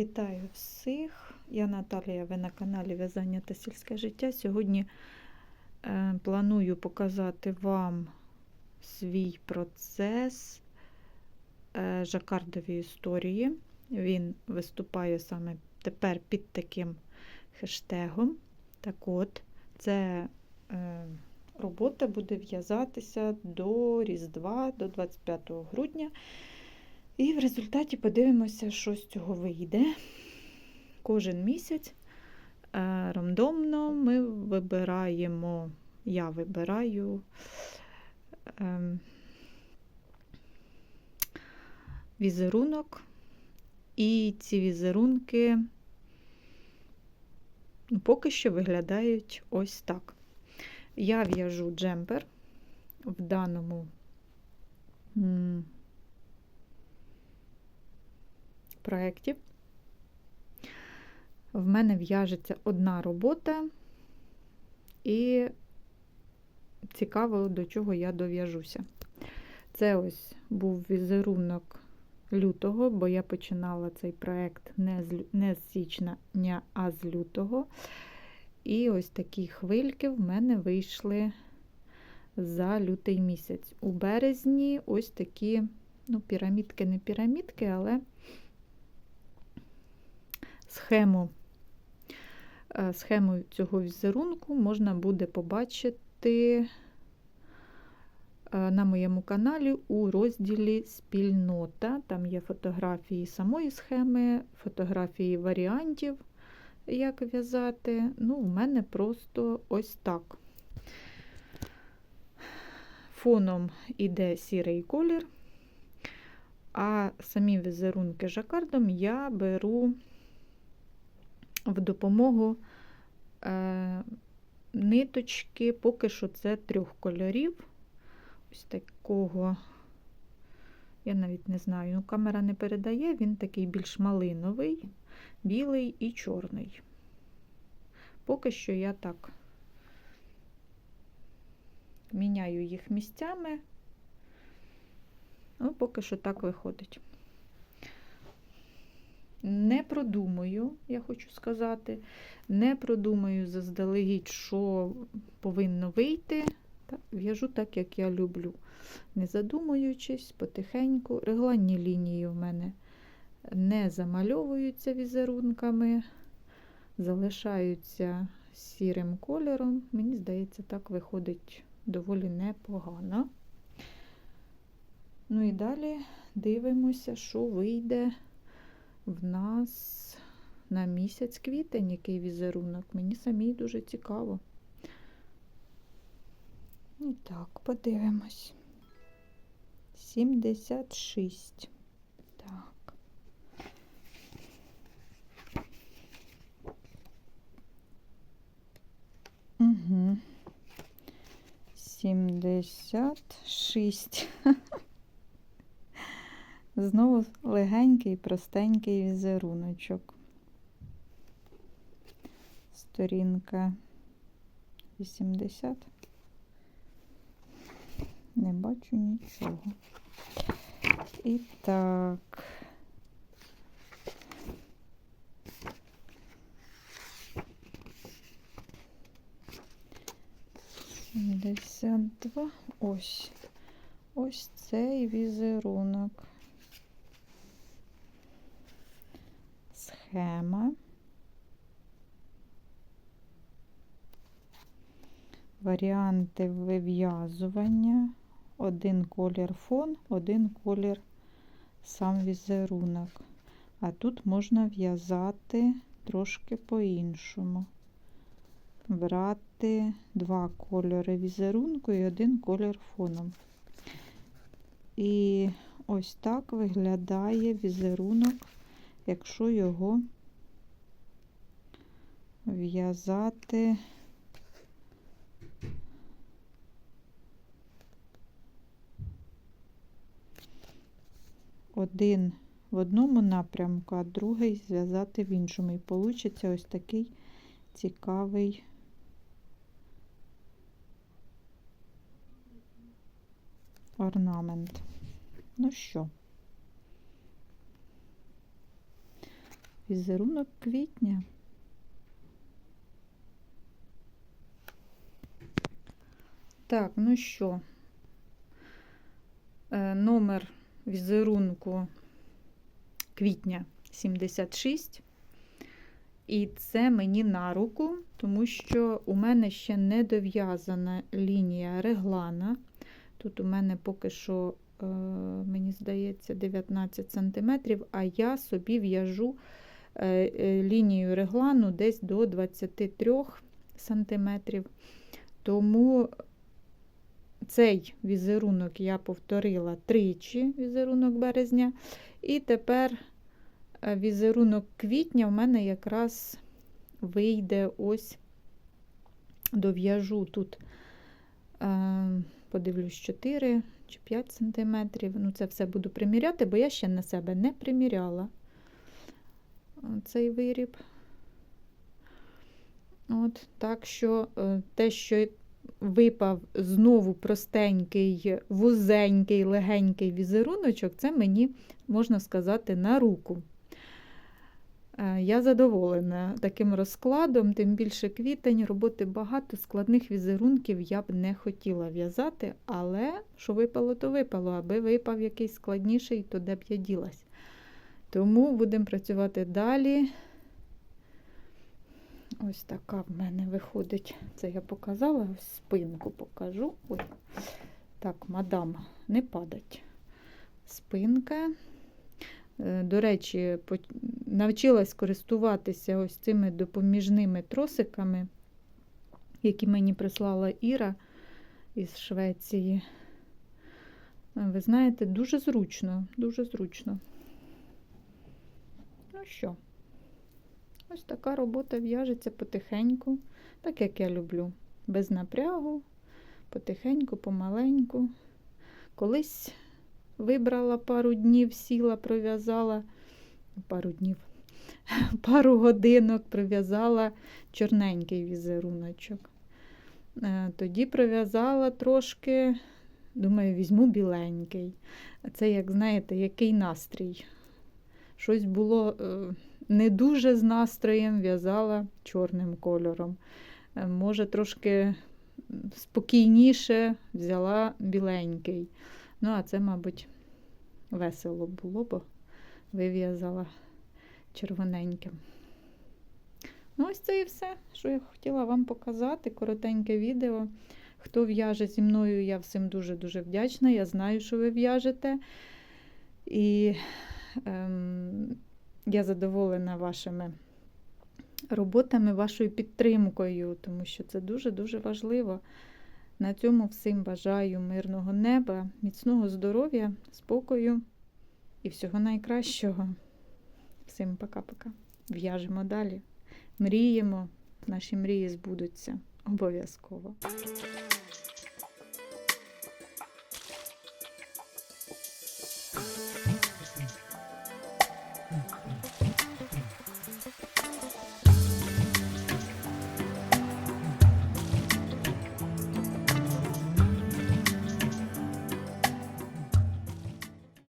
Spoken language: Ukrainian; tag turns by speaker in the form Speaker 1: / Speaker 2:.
Speaker 1: Вітаю всіх! Я Наталія, ви на каналі В'язання та сільське життя. Сьогодні е, планую показати вам свій процес е, жакардової історії. Він виступає саме тепер під таким хештегом. Так от, це е, робота буде в'язатися до Різдва, до 25 грудня. І в результаті подивимося, що з цього вийде. Кожен місяць е, рандомно ми вибираємо, я вибираю е, візерунок, і ці візерунки ну, поки що виглядають ось так. Я в'яжу джемпер в даному. Проєктів. В мене в'яжеться одна робота, і цікаво, до чого я дов'яжуся. Це ось був візерунок лютого, бо я починала цей проєкт не з, не з січня, а з лютого. І ось такі хвильки в мене вийшли за лютий місяць. У березні ось такі, ну, пірамідки, не пірамідки, але схему, е, схему цього візерунку можна буде побачити е, на моєму каналі у розділі Спільнота. Там є фотографії самої схеми, фотографії варіантів, як в'язати. Ну, у мене просто ось так. Фоном іде сірий колір, а самі візерунки жакардом я беру в допомогу е, ниточки, поки що це трьох кольорів. Ось такого, я навіть не знаю, ну, камера не передає, він такий більш малиновий, білий і чорний. Поки що я так міняю їх місцями, ну, поки що так виходить. Не продумую, я хочу сказати, не продумаю заздалегідь, що повинно вийти. В'яжу так, як я люблю. Не задумуючись, потихеньку. Регланні лінії в мене не замальовуються візерунками, залишаються сірим кольором. Мені здається, так виходить доволі непогано. Ну і далі дивимося, що вийде в нас на місяць квітень, який візерунок. Мені самій дуже цікаво. І так, подивимось. 76. Так. Угу. 76. Знову легенький, простенький візеруночок. Сторінка 80. Не бачу нічого. І так. Сімдесят два. Ось. Ось цей візерунок. Схема. Варіанти вив'язування. Один колір фон, один колір сам візерунок. А тут можна в'язати трошки по-іншому. Брати два кольори візерунку і один колір фоном. І ось так виглядає візерунок якщо його в'язати один в одному напрямку, а другий зв'язати в іншому. І вийде ось такий цікавий орнамент. Ну що? Візерунок квітня. Так, ну що, Е, номер візерунку квітня 76. І це мені на руку, тому що у мене ще не дов'язана лінія реглана. Тут у мене поки що, е, мені здається, 19 см, а я собі в'яжу лінію реглану десь до 23 см. Тому цей візерунок я повторила тричі візерунок березня. І тепер е, візерунок квітня в мене якраз вийде ось дов'яжу тут, е, подивлюсь, 4 чи 5 см. Ну, це все буду приміряти, бо я ще на себе не приміряла цей виріб. От, Так що е, те, що випав знову простенький, вузенький, легенький візеруночок, це мені, можна сказати, на руку. Е, Я задоволена таким розкладом, тим більше квітень, роботи багато, складних візерунків я б не хотіла в'язати, але що випало, то випало, аби випав якийсь складніший, то де б я ділась. Тому будемо працювати далі. Ось така в мене виходить. Це я показала, ось спинку покажу. Ой. Так, мадам, не падать. Спинка. Е, До речі, навчилась користуватися ось цими допоміжними тросиками, які мені прислала Іра із Швеції. Е, Ви знаєте, дуже зручно, дуже зручно. Ну що? Ось така робота в'яжеться потихеньку, так як я люблю. Без напрягу, потихеньку, помаленьку. Колись вибрала пару днів, сіла, пров'язала, пару днів, пару годинок пров'язала чорненький візеруночок. Е, Тоді пров'язала трошки, думаю, візьму біленький. Це, як знаєте, який настрій. Щось було. е, не дуже з настроєм в'язала чорним кольором. Е, Може, трошки спокійніше взяла біленький. Ну, а це, мабуть, весело було, бо вив'язала червоненьким. Ну, ось це і все, що я хотіла вам показати. Коротеньке відео. Хто в'яже зі мною, я всім дуже-дуже вдячна. Я знаю, що ви в'яжете. І я задоволена вашими роботами, вашою підтримкою, тому що це дуже-дуже важливо. На цьому всім бажаю мирного неба, міцного здоров'я, спокою і всього найкращого. Всім пока-пока. В'яжемо далі. Мріємо, наші мрії збудуться обов'язково.